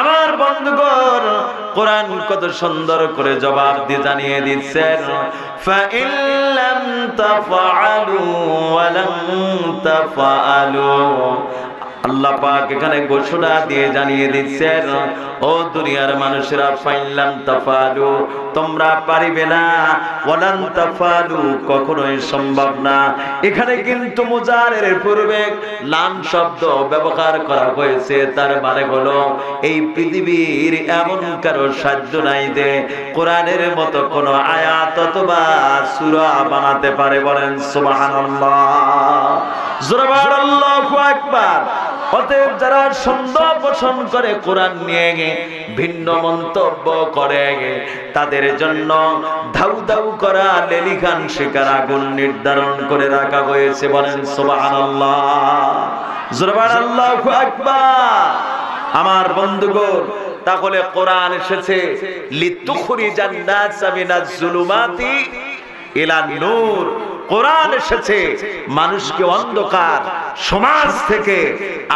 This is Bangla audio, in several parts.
আমার বন্ধুগণ, কোরআন কত সুন্দর করে জবাব দিয়ে জানিয়ে দিচ্ছেন ফাইল্লাম তাফআলু ওয়া লাম তাফআলু। আল্লাহ পাক এখানে ঘোষণা দিয়ে জানিয়ে দিচ্ছেন, ও দুনিয়ার মানুষেরা, ফাইনলাম তাফালু, তোমরা পারিবে না, ওয়ালান তাফালু, কখনোই সম্ভব না। এখানে কিন্তু মুজারের পূর্বে লাম শব্দ ব্যবহার করা হয়েছে, তার মানে হলো, এই পৃথিবীর এমন কারও সাধ্য নাই যে কোরআনের মতো কোন আয়াত অথবা সূরা বানাতে পারে বলেন, সুবহানাল্লাহ। জোরে আল্লাহু আকবার। অতএব যারা সন্দেহ পোষণ করে কোরআন নিয়ে ভিন্ন মন্তব্য করে তাদের জন্য ধাউ ধাউ করা লেলিখান শিকার আগুন নির্ধারণ করে রাখা হয়েছে বলেন সুবহানাল্লাহ। আল্লাহু আকবার। আমার বন্ধুগণ, তাহলে কোরআন এসেছে, লিতুখরিজান নাসা মিনাজ জুলুমাতি ইলা নূর। কোরআন এসেছে, মানুষকে অন্ধকার সমাজ থেকে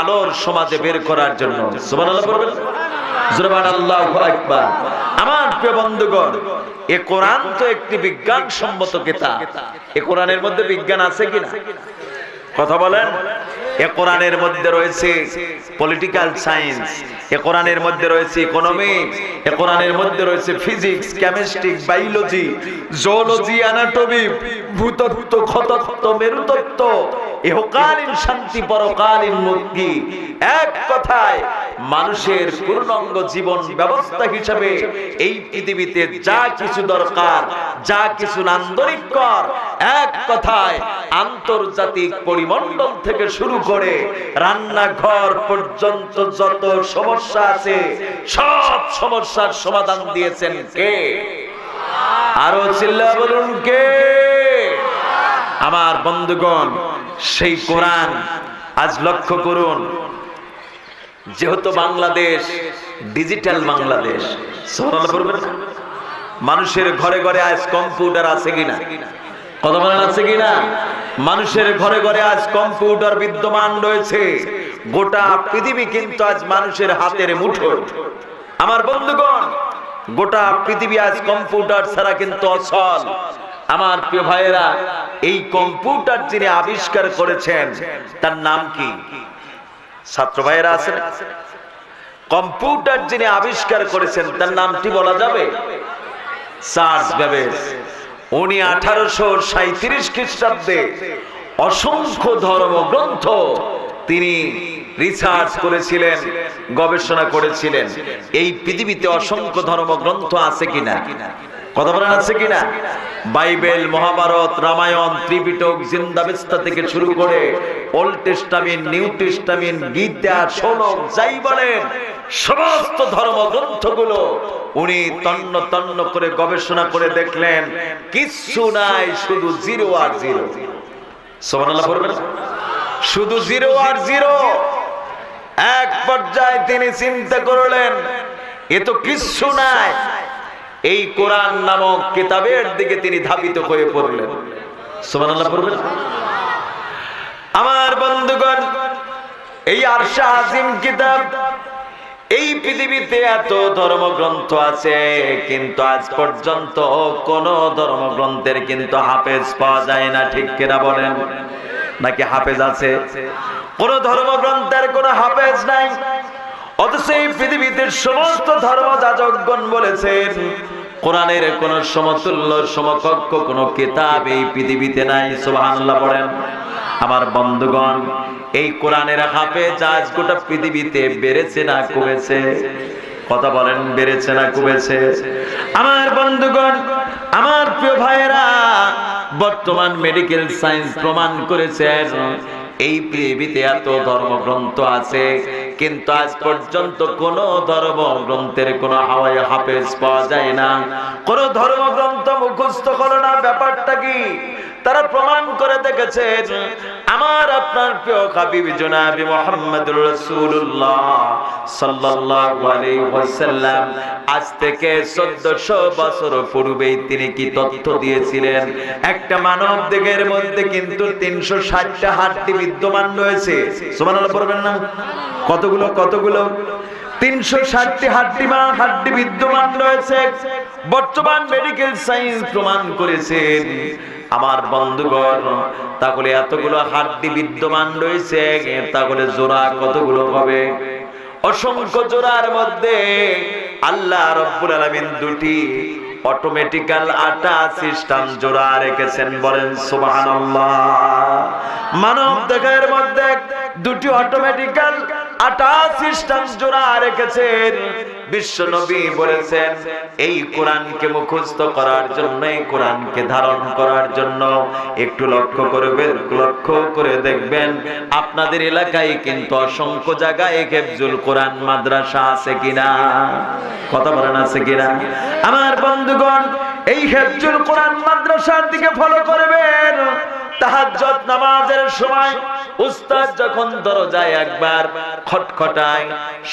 আলোর সমাজে বের করার জন্য। আমার প্রিয় বন্ধুগণ, এ কোরআন তো একটি বিজ্ঞান সম্মত কেতা এ কোরআনের মধ্যে বিজ্ঞান আছে কিনা? কথা বলেন? এ কোরআনের মধ্যে রয়েছে পলিটিক্যাল সায়েন্স এ কোরআনের মধ্যে রয়েছে ইকোনমি এ কোরআনের মধ্যে রয়েছে physics chemistry biology zoology anatomy ভূতত্ত্ব খতত্ত্ব মেরুতত্ত্ব ইহকালীন শান্তি, পরকালীন মুক্তি। এক কথায়, মানুষের পূর্ণাঙ্গ জীবন ব্যবস্থা হিসাবে এই পৃথিবীতে যা কিছু দরকার, যা কিছু নান্দনিকর এক কথায় আন্তর্জাতিক পরিমণ্ডল থেকে শুরু করে রান্নাঘর পর্যন্ত যত সমস্যা আছে, সব সমস্যার সমাধান দিয়েছেন কে? আরও চিল্লা বলুন কে? আমার বন্ধুগণ সেই কোরআন আজ লক্ষ্য করুন। যেহেতু বাংলাদেশ ডিজিটাল বাংলাদেশ? মানুষের ঘরে ঘরে আজ কম্পিউটার আছে কিনা? কথা বলেন আছে কিনা? মানুষের ঘরে ঘরে আজ কম্পিউটার বিদ্যমান রয়েছে। গোটা পৃথিবী কিন্তু আজ মানুষের হাতের মুঠো আমার বন্ধুগণ, গোটা পৃথিবী আজ কম্পিউটার ছাড়া কিন্তু অচল। আমার প্রিয় ভাইয়েরা, এই কম্পিউটার যিনি আবিষ্কার করেছেন, তার নাম কি? ছাত্র ভাইয়েরা আছেন? কম্পিউটার যিনি আবিষ্কার করেছেন, তার নামটি বলা যাবে? Charles Babbage. উনি আঠারোশো সাঁত্রিশ খ্রিস্টাব্দে অসংখ্য ধর্মগ্রন্থ তিনি রিসার্চ করেছিলেন, গবেষণা করেছিলেন। এই পৃথিবীতে অসংখ্য ধর্মগ্রন্থ আছে কিনা? কথা বলেন আছে কিনা? বাইবেল, মহাভারত, রামায়ণ, ত্রিপিটক, জিন্দাবেস্তা থেকে শুরু করে old testament new testament Gita শোলক যাই বলেন, সমস্ত ধর্মগ্রন্থগুলো উনি তন্ন তন্ন করে গবেষণা করে দেখলেন। কিচ্ছু নাই, শুধু জিরো আর জিরো। সোমানাল্লাহ পড়বেন শুধু জিরো আর জিরো। এক পর্যায়ে তিনি চিন্তা করলেন, এ তো কিচ্ছু নাই এই কোরআন নামক কিতাবের দিকে তিনি ধাবিত হয়ে পড়লেন। আমার বন্ধুগণ, এই আরশা আজিম কিতাব, এই পৃথিবীতে এত ধর্মগ্রন্থ আছে, কিন্তু আজ পর্যন্ত কোন ধর্মগ্রন্থের কিন্তু হাফেজ পাওয়া যায় না, ঠিক কিনা বলেন? নাকি হাফেজ আছে? কোন ধর্মগ্রন্থের কোন হাফেজ নাই। অথচ এই পৃথিবীতে সমস্ত ধর্ম যাজকগণ বলেছেন কোরআনের কোন সমতুল্য সমকক্ষ কোন কিতাব এই পৃথিবীতে নাই, সুবহানাল্লাহ বলেন। আমার বন্ধুগণ, এই কোরআনের হাফে আজ গোটা পৃথিবীতে বেড়েছে না কমেছে? কথা বলেন, বেড়েছে না কমেছে? আমার বন্ধুগণ, আমার প্রিয় ভাইয়েরা, বর্তমান মেডিকেল সায়েন্স প্রমাণ করেছেন, এই পৃথিবীতে এত ধর্মগ্রন্থ আছে কিন্তু আজ পর্যন্ত কোন ধর্মগ্রন্থের কোন হাওয়ায় হাফেজ পাওয়া যায় না। কোন ধর্মগ্রন্থ মুখস্থ করো না, ব্যাপারটা কি? তারা প্রমাণ করে দেখেছেন, আমার আপনার প্রিয় হাবিব জনাবি মুহাম্মদুর রাসূলুল্লাহ সাল্লাল্লাহু আলাইহি ওয়াসাল্লাম, আজ থেকে 1400 বছর পূর্বেই তিনি কি তথ্য দিয়েছিলেন? একটা মানব দেহের মধ্যে কিন্তু 360টা হাড়টি বিদ্যমান রয়েছে। সুবহানাল্লাহ, পড়বেন না? কতগুলো কতগুলো? তিনশো ষাটটি হাড্ডি মা হাড্ডি বিদ্যমান রয়েছে। বর্তমান মেডিকেল সায়েন্স প্রমাণ করেছেন আমার বন্ধুগণ, তাহলে এতগুলো হাড্ডি বিদ্যমান রয়েছে, তাহলে জোড়া কতগুলো হবে? অসংখ্য জোড়ার মধ্যে আল্লাহ রব্বুল আলামিন দুটি অটোমেটিক্যাল আটা সিস্টেম জোড়া রেখেছেন। বলেন, সুবহানাল্লাহ। মানব দেহের মধ্যে দুটি অটোমেটিক্যাল আটা সিস্টেম জোড়া রেখেছেন। বিশ্ব নবী বলেছেন, এই কোরআনকে মুখস্থ করার জন্য, এই কোরআনকে ধারণ করার জন্য একটু লক্ষ্য করবেন, লক্ষ্য করে দেখবেন, আপনাদের এলাকায় কিন্তু অসংখ্য জায়গায় হেফজুল কোরআন মাদ্রাসা আছে কিনা? কথা বলেন, আছে কিনা? আমার বন্ধুগণ, এই হেফজুল কোরআন মাদ্রাসার দিকে ফলো করবেন। তাহাজ্জুদ নামাজের সময় উস্তাদ যখন দরজায় একবার খটখটায়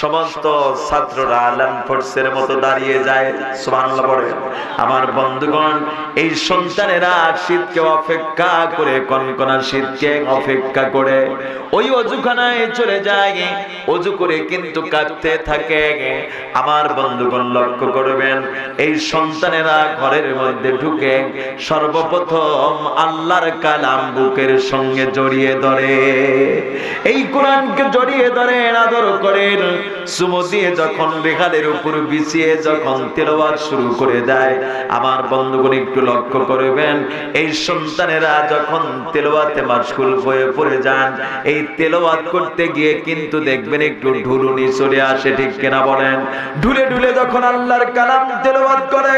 সমস্ত ছাত্ররা আলাম ফোর্সের মতো দাঁড়িয়ে যায়, সুবহানাল্লাহ পড়ে আমার বন্ধুগণ, এই সন্তানেরা শীতকে অপেক্ষা করে, কনকনা শীতকে অপেক্ষা করে, ওই অজুখানায় চলে যায়, অজু করে কিন্তু কাঁদতে থাকে। আমার বন্ধুগণ লক্ষ্য করবেন, এই সন্তানেরা ঘরের মধ্যে ঢুকে সর্বপ্রথম আল্লাহর কালাম বুকের সঙ্গে জড়িয়ে ধরে। এই কোরআনকে জড়িয়ে ধরেন, আদর করেন। সুমো দিয়ে যখন রেখালের উপর বিছিয়ে যখন তেলাওয়াত শুরু করে দেয়, আমার বন্ধুগণ একটু লক্ষ্য করবেন, এই সন্তানেরা যখন তেলাওয়াতে মাশগুল হয়ে পড়ে যান, এই তেলাওয়াত করতে গিয়ে কিন্তু দেখবেন একটু ঢুলুনি চলে আসে, ঠিক কেনা বলেন? ঢুলে ঢুলে যখন আল্লাহর কালাম তেলাওয়াত করে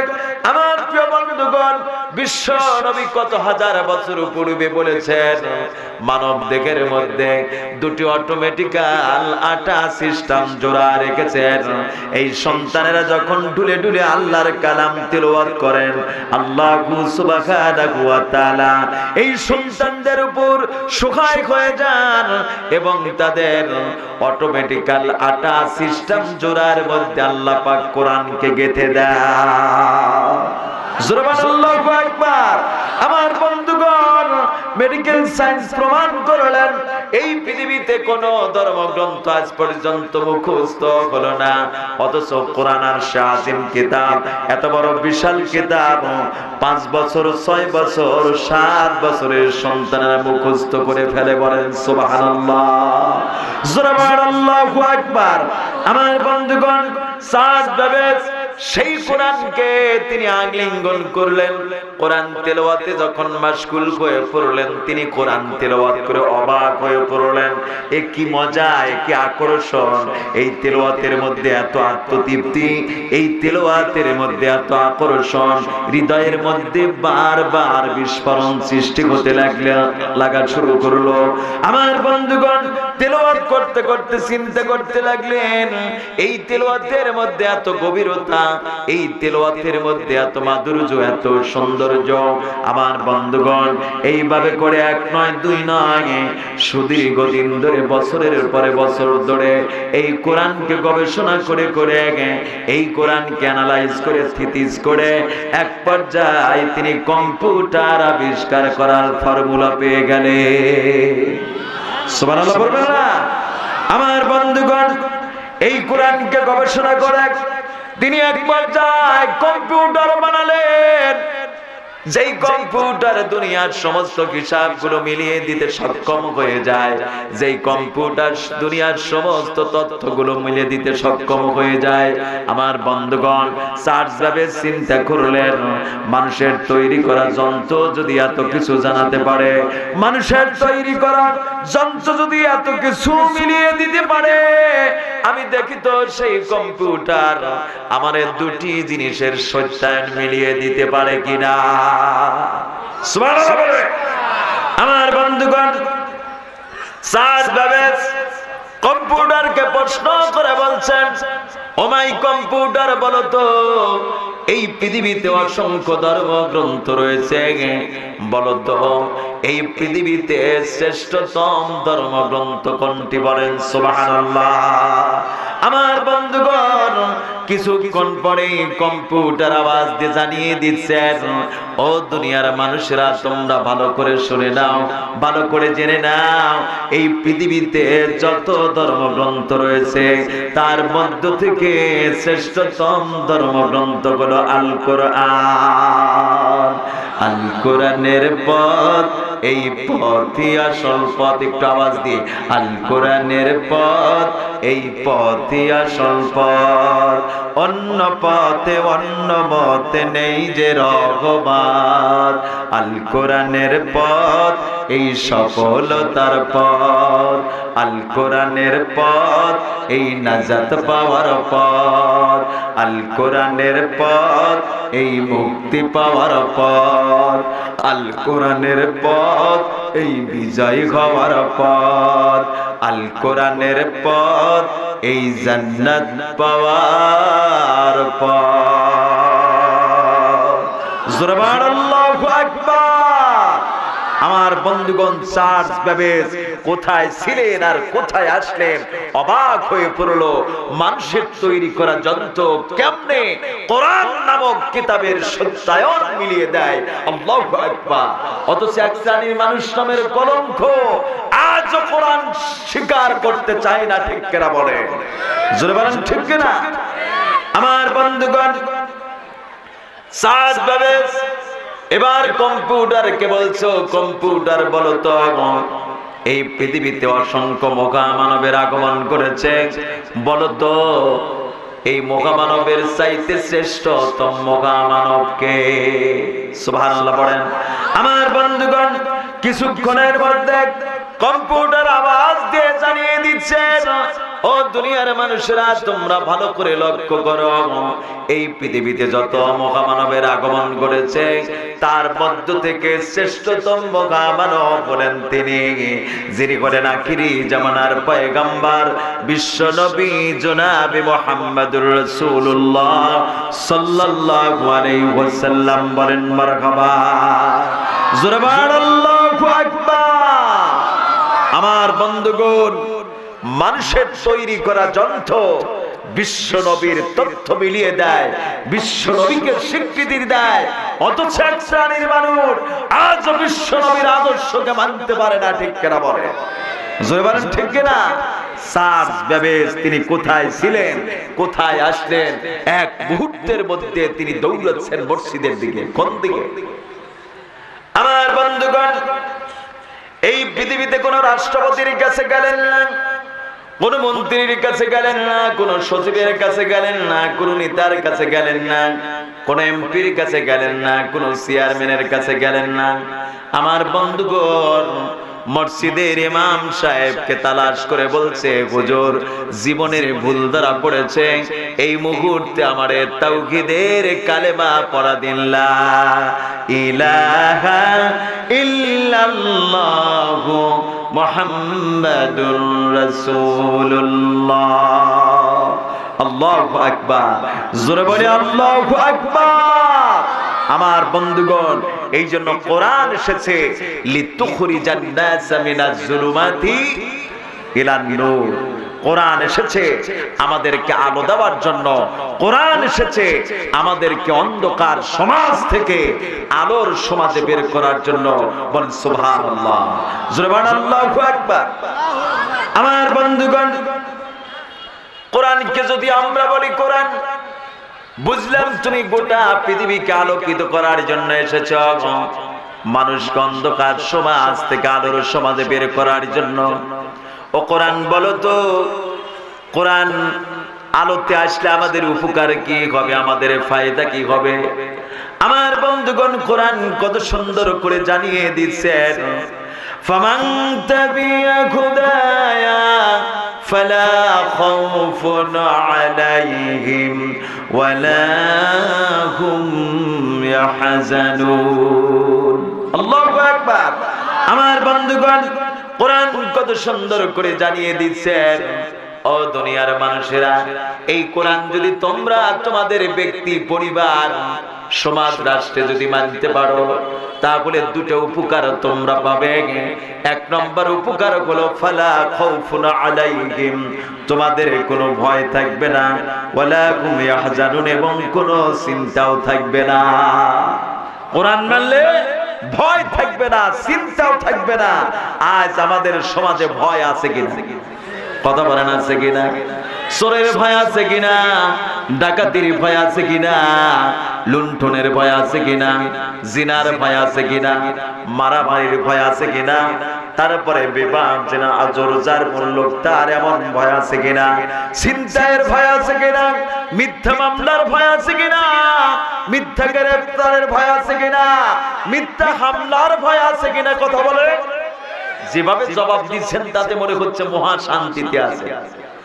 আমার প্রিয় বন্ধুগণ, বিশ্ব নবী কত হাজার বছর পূর্বে বলেছেন, মানব দেহের মধ্যে দুটি অটোমেটিক্যাল আটা সিস্টেম জোড়া রেখেছেন। এই সন্তানেরা যখন ঢুলে ঢুলে আল্লাহর কালাম তেলাওয়াত করেন, আল্লাহ সুবহানাহু ওয়া তাআলা এই সন্তানদের উপর সুখায় হয়ে যান এবং তাদের অটোমেটিক্যাল আটা সিস্টেম জোড়ার মধ্যে আল্লাহ পাক কোরআনকে গেঁথে দেয় আমার বন্ধুগণ মেডিকেল সায়েন্স প্রমাণ করলেন, এই পৃথিবীতে কোন ধর্মগ্রন্থ আজ পর্যন্ত মুখস্থ হলো না। অথচ শাহিম কিতাব, এত বড় বিশাল কিতাব, পাঁচ বছর, ছয় বছর, সাত বছরের সন্তানেরা মুখস্থ করে ফেলে বলেন আকবার। আমার বন্ধুগণ সাত সেই কোরআনকে তিনি আলিঙ্গন করলেন। কোরআন তেলাওয়াতে যখন মাশগুল হয়ে পড়লেন, তিনি কোরআন তেলাওয়াত করে অবাক হয়ে পড়লেন। এ কি মজা, এ কি আকর্ষণ, এই তেলাওয়াতের মধ্যে এত আত্মতৃপ্তি, এই তেলাওয়াতের মধ্যে এত আকর্ষণ, হৃদয়ের মধ্যে বারবার বিস্ফোরণ সৃষ্টি হতে লাগলে, লাগা শুরু করল। আমার বন্ধুগণ, তেলাওয়াত করতে করতে চিন্তা করতে লাগলেন, এই তেলাওয়াতের মধ্যে এত গভীরতা এই তেলাওয়াতের মধ্যে এত মাধুর্য, এত সৌন্দর্য আমার বন্ধুগণ, এইভাবে করে এক নয়, দুই নয়, সুদীর্ঘ দিন ধরে, বছরের পরে বছর ধরে এই কোরআনকে গবেষণা করে করে এই কোরআনকে অ্যানালাইজ করে স্থিতিস করে এক পর্যায়ে তিনি কম্পিউটার আবিষ্কার করার ফর্মুলা পেয়ে গেলে আমার বন্ধুগণ, এই কোরআনকে গবেষণা করে তিনি এক পর্যায়ে কম্পিউটার বানালেন। যেই কম্পিউটার দুনিয়ার সমস্ত হিসাবগুলো মিলিয়ে দিতে সক্ষম হয়ে যায়, যেই কম্পিউটার দুনিয়ার সমস্ত তথ্যগুলো মিলিয়ে দিতে সক্ষম হয়ে যায়, আমার বন্ধুগণ চার্জ যাবে চিন্তা করলেন, মানুষের তৈরি করা যন্ত্র যদি এত কিছু জানাতে পারে, মানুষের তৈরি করা যন্ত্র যদি এত কিছু মিলিয়ে দিতে পারে আমি দেখি তো সেই কম্পিউটার আমার দুটি জিনিসের সত্যায়ন মিলিয়ে দিতে পারে কিনা? আমার বন্ধুগণ কম্পিউটারকে প্রশ্ন করে বলছেন ও মাই কম্পিউটার বলতো এই পৃথিবীতে অসংখ্য ধর্ম গ্রন্থ রয়েছে। বলতো, এই পৃথিবীতে শ্রেষ্ঠতম ধর্মগ্রন্থ কোনটি বলেন? সুবহানাল্লাহ। আমার বন্ধুগণ কিছুক্ষণ পরে কম্পিউটার আওয়াজ দিয়ে জানিয়ে দিচ্ছেন, ও দুনিয়ার মানুষেরা, তোমরা ভালো করে শুনে নাও, ভালো করে জেনে নাও, এই পৃথিবীতে যত ধর্মগ্রন্থ রয়েছে, তার মধ্য থেকে শ্রেষ্ঠতম ধর্মগ্রন্থ হলো আল কোরআন আল কোরআনের পথ, এই পথই আসল পথ, একটু আওয়াজ দিয়ে। আল কোরআনের পথ এই পথই আসল পথ। অন্য পথে, অন্য মতে নেই যে রঘবাদ। আল কোরআনের পথ, এই সফলতার পথ। আল কোরআনের পথ, এই নাজাত পাওয়ার পথ। আল কোরআনের পথ, এই মুক্তি পাওয়ার পথ। আল কোরআনের পথ এই বিজয় হওয়ার পথ আল কোরআনের পথ এই জান্নাত পাওয়ার পথ। জোরবার আল্লাহু। আমার বন্ধুগণ চার্চ ব্যবেশ কোথায় ছিলেন আর কোথায় আসলেন? অবাক হয়ে পড়ল, মানুষের তৈরি করা যন্ত্র কেমনে কোরআন নামক কিতাবের সত্যায়ন মিলিয়ে দেয়? আকবার। অথচ এক শ্রেণির মানুষ নামের কলঙ্ক আজ কোরআন স্বীকার করতে চায় না, ঠিক কেনা বলে? জোরে বলেন, ঠিক কিনা? আমার বন্ধুগণ এবার কম্পিউটারকে বলছো? কম্পিউটার বলো তো এই পৃথিবীতে অসংখ্য মহামানবের আগমন করেছে। বলো তো, এই মহামানবের চাইতে শ্রেষ্ঠতম মহামানবকে সুবহানাল্লাহ পড়েন আমার বন্ধুগণ, কিছুক্ষণের মধ্যে কম্পিউটার আওয়াজ দিয়ে জানিয়ে দিচ্ছে ও দুনিয়ার মানুষেরা, তোমরা ভালো করে লক্ষ্য করো। এই পৃথিবীতে যত মহামানবের আগমন করেছে তার মধ্য থেকে শ্রেষ্ঠতম মহামানব বলেন তিনি, যিনি করেন আখিরি জামানার পয়গাম্বার, বিশ্ব নবী জনাবি মোহাম্মদুর রাসূলুল্লাহ সাল্লাল্লাহু আলাইহি ওয়াসাল্লাম বলেন, মারহাবা। জোরবার আল্লাহু আকবার। আমার বন্ধুগণ মানুষের তৈরি করা যন্ত্র বিশ্ব নবীর তথ্য মিলিয়ে দেয়, বিশ্ব নবীকে স্বীকৃতি দেয়, অথচ এক শ্রেণির মানুষ আজ বিশ্ব নবীর আদর্শকে মানতে পারে না, ঠিক কেনা বলে? কোথায় ছিলেন, কোথায় এক মুহূর্তের মধ্যে তিনি দিকে, কোন দিকে? আমার বন্ধুগণ, এই পৃথিবীতে কোন রাষ্ট্রপতির কাছে গেলেন না। কোন মন্ত্রীর কাছে গেলেন না, কোন সচিবের কাছে গেলেন না, কোন নেতার কাছে গেলেন না, কোন এমপির কাছে গেলেন না, কোন চেয়ারম্যানের কাছে গেলেন না। আমার বন্ধুগণ, মসজিদের ইমাম সাহেবকে তালাশ করে বলছে, হুজুর, জীবনের ভুল ধরা পড়েছে। এই মুহূর্তে আমার তাওহীদের কালেমা পড়া দিন, লা ইলাহা ইল্লাল্লাহু। মুহাম্মাদুর রাসূলুল্লাহ। আল্লাহু আকবার। জোরে বলি, আল্লাহু আকবার। আমার বন্ধুগণ এই জন্য কোরআন এসেছে, লিতুখরিজান জানি মিনাজ জুলুমাতি ইলান নূর। কোরআন এসেছে আমাদেরকে আলো দেওয়ার জন্য। কোরআন এসেছে আমাদেরকে অন্ধকার সমাজ থেকে আলোর সমাজে বের করার জন্য। আমার বন্ধুগণ, কোরআনকে যদি আমরা বলি কোরআন, বুঝলাম তুমি গোটা পৃথিবীকে আলোকিত করার জন্য এসেছ। মানুষ অন্ধকার সমাজ থেকে আলোর সমাজে বের করার জন্য। ও কোরআন বলো তো কোরআন আলোতে আসলে আমাদের উপকার কি হবে আমাদের ফায়দা কি হবে আমার বন্ধুগণ কোরআন কত সুন্দর করে জানিয়ে দিচ্ছেন فمن تبع هدايا فلا خوف عليهم ولا هم يحزنون الله আকবার আমার বন্ধুগণ কোরআন কত সুন্দর করে জানিয়ে দিচ্ছেন। ও দুনিয়ার মানুষেরা, এই কোরআন যদি তোমরা তোমাদের ব্যক্তি, পরিবার, সমাজ, রাষ্ট্রে যদি মানতে পারো, তাহলে দুটো উপকার তোমরা পাবে। এক নম্বর উপকার হলো, ফালা খাউফুন আলাইহিম, তোমাদের কোনো ভয় থাকবে না, ওয়ালা হুম ইয়াহজানুন, এবং কোনো চিন্তাও থাকবে না। কোরআন মানলে ভয় থাকবে না, চিন্তাও থাকবে না। আজ আমাদের সমাজে ভয় আছে কিনা? কথা বলেন আছে কিনা? চোরের ভয় আছে কিনা? ডাকাতির ভয় আছে কিনা? লুণ্ঠনের ভয় আছে কিনা? জিনার ভয় আছে কিনা? মারামারির ভয় আছে কিনা? তারপরে বিবাহ জেনা আজর যার মূল্য তার এমন ভয় আছে কিনা? চিন্তায়ের ভয় আছে কিনা? মিথ্যা মামলার ভয় আছে কিনা? মিথ্যা গ্রেফতারের ভয় আছে কিনা? মিথ্যা হামলার ভয় আছে কিনা? কথা বলে। যেভাবে জবাব দিচ্ছেন, তাতে মনে হচ্ছে মহা শান্তিতে আছে।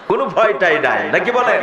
কোনো ভয়টাই নাই, নাকি বলে